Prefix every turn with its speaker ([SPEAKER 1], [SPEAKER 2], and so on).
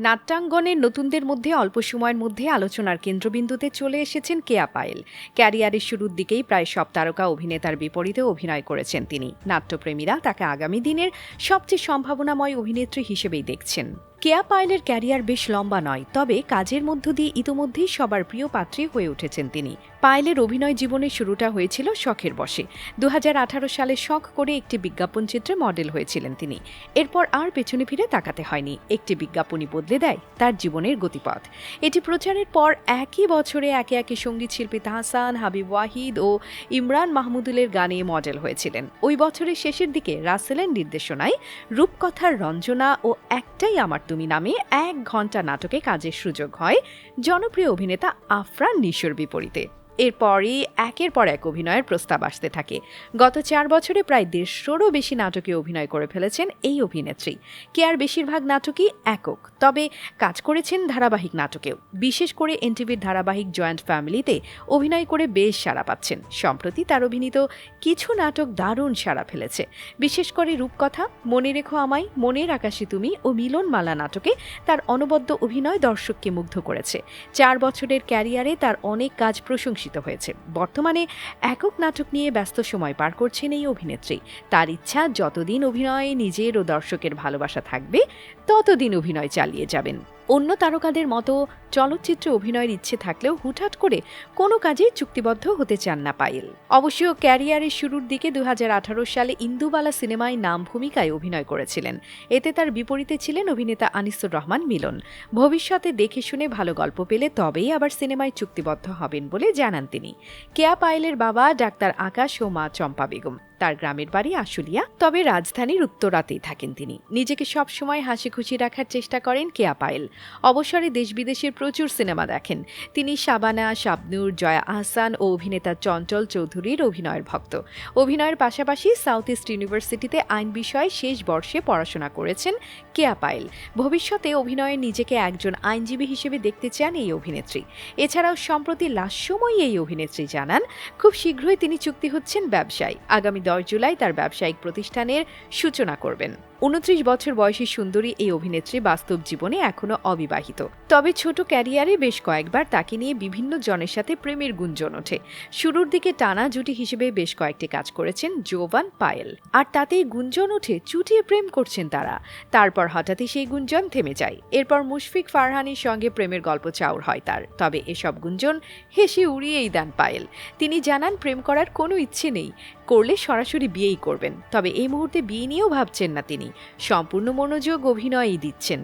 [SPEAKER 1] নাট্যাঙ্গনের নতুনদের মধ্যে অল্প সময়ের মধ্যে আলোচনার কেন্দ্রবিন্দুতে চলে এসেছেন কেয়া পায়েল। ক্যারিয়ারের শুরুর দিকেই প্রায় সব তারকা অভিনেতার বিপরীতে অভিনয় করেছেন তিনি। নাট্যপ্রেমীরা তাকে আগামী দিনের সবচেয়ে সম্ভাবনাময় অভিনেত্রী হিসেবেই দেখছেন। কেয়া পায়েলের ক্যারিয়ার বেশ লম্বা নয়, তবে কাজের মধ্য দিয়ে ইতোমধ্যেই সবার প্রিয় পাত্রী হয়ে উঠেছেন তিনি। পায়েলের অভিনয় জীবনের শুরুটা হয়েছিল শখের বসে দু হাজার আঠারো সালে শখ করে একটি বিজ্ঞাপন চিত্রে মডেল হয়েছিলেন তিনি। এরপর আর পেছনে ফিরে তাকাতে হয়নি। একটি বিজ্ঞাপনই বদলে দেয় তার জীবনের গতিপথ। এটি প্রচারের পর একই বছরে একে একে সংগীত শিল্পী তাহসান, হাবিব ওয়াহিদ ও ইমরান মাহমুদুলের গানে মডেল হয়েছিলেন। ওই বছরের শেষের দিকে রাসেলের নির্দেশনায় রূপকথার রঞ্জনা ও একটাই আমার তুমি নামে এক ঘণ্টা নাটকে কাজের সুযোগ হয় জনপ্রিয় অভিনেতা আফরান নিশোর বিপরীতে। এরপরই একের পর এক অভিনয়ের প্রস্তাব আসতে থাকে। গত চার বছরে প্রায় দেড়শোরও বেশি নাটকে অভিনয় করে ফেলেছেন এই অভিনেত্রী। কেয়ার বেশিরভাগ নাটকই একক, তবে কাজ করেছেন ধারাবাহিক নাটকেও। বিশেষ করে এনটিভির ধারাবাহিক জয়েন্ট ফ্যামিলিতে অভিনয় করে বেশ সাড়া পাচ্ছেন। সম্প্রতি তার অভিনীত কিছু নাটক দারুণ সাড়া ফেলেছে। বিশেষ করে রূপকথা, মনে রেখো আমায়, মনের আকাশে তুমি ও মিলনমালা নাটকে তার অনবদ্য অভিনয় দর্শককে মুগ্ধ করেছে। চার বছরের ক্যারিয়ারে তার অনেক কাজ প্রশংসিত। হয়েছে। বর্তমানে একক নাটক নিয়ে ব্যস্ত সময় পার করছেন এই অভিনেত্রী। তার ইচ্ছা, যতদিন অভিনয়ে নিজের ও দর্শকের ভালোবাসা থাকবে, ততদিন অভিনয় চালিয়ে যাবেন। অন্য তারকাদের মতো চলচ্চিত্রে অভিনয়ের ইচ্ছে থাকলেও হুটহাট করে কোনো কাজে চুক্তিবদ্ধ হতে চান না পায়েল। অবশ্য ক্যারিয়ারের শুরুর দিকে দু হাজার আঠারো সালে ইন্দুবালা সিনেমায় নাম ভূমিকায় অভিনয় করেছিলেন। এতে তার বিপরীতে ছিলেন অভিনেতা আনিসুর রহমান মিলন। ভবিষ্যতে দেখে শুনে ভালো গল্প পেলে তবেই আবার সিনেমায় চুক্তিবদ্ধ হবেন বলে জানান তিনি। কেয়া পায়েলের বাবা ডাক্তার আকাশ ও মা চম্পা বেগম। তার গ্রামের বাড়ি আশুলিয়া। তবে রাজধানীর উত্তরাতেই থাকেন তিনি। নিজেকে সবসময় হাসি খুশি রাখার চেষ্টা করেন কেয়া পায়েল অবসরে দেশ বিদেশের প্রচুর সিনেমা দেখেন। তিনি শাবানা, শাবনুর, জয়া আহসান ও অভিনেতা চঞ্চল চৌধুরীর অভিনয়ের ভক্ত। অভিনয়ের পাশাপাশি সাউথ ইস্ট ইউনিভার্সিটিতে আইন বিষয়ে শেষ বর্ষে পড়াশোনা করেছেন কেয়া পায়েল ভবিষ্যতে অভিনয়ে নিজেকে একজন আইনজীবী হিসেবে দেখতে চান এই অভিনেত্রী। এছাড়াও সম্প্রতি লাস্যময়ী এই অভিনেত্রী জানান, খুব শীঘ্রই তিনি চুক্তি হচ্ছেন ব্যবসায়। আগামী দশ জুলাই তার ব্যবসায়িক প্রতিষ্ঠানের সূচনা করবেন। উনত্রিশ বছর বয়সী সুন্দরী এই অভিনেত্রী বাস্তব জীবনে এখনও অবিবাহিত। তবে ছোট ক্যারিয়ারে বেশ কয়েকবার তাকে নিয়ে বিভিন্ন জনের সাথে প্রেমের গুঞ্জন ওঠে। শুরুর দিকে টানা জুটি হিসেবে বেশ কয়েকটি কাজ করেছেন জোভান পায়েল। আর তাতেই গুঞ্জন ওঠে, চুটিয়ে প্রেম করছেন তারা। তারপর হঠাৎই সেই গুঞ্জন থেমে যায়। এরপর মুশফিক ফারহানির সঙ্গে প্রেমের গল্প চাউর হয় তার। তবে এসব গুঞ্জন হেসে উড়িয়েই দেন পায়েল। তিনি জানান, প্রেম করার কোনো ইচ্ছে নেই। করলে সরাসরি বিয়েই করবেন। তবে এই মুহূর্তে বিয়ে নিয়েও ভাবছেন না তিনি। সম্পূর্ণ মনোযোগ অভিনয়ই দিচ্ছেন।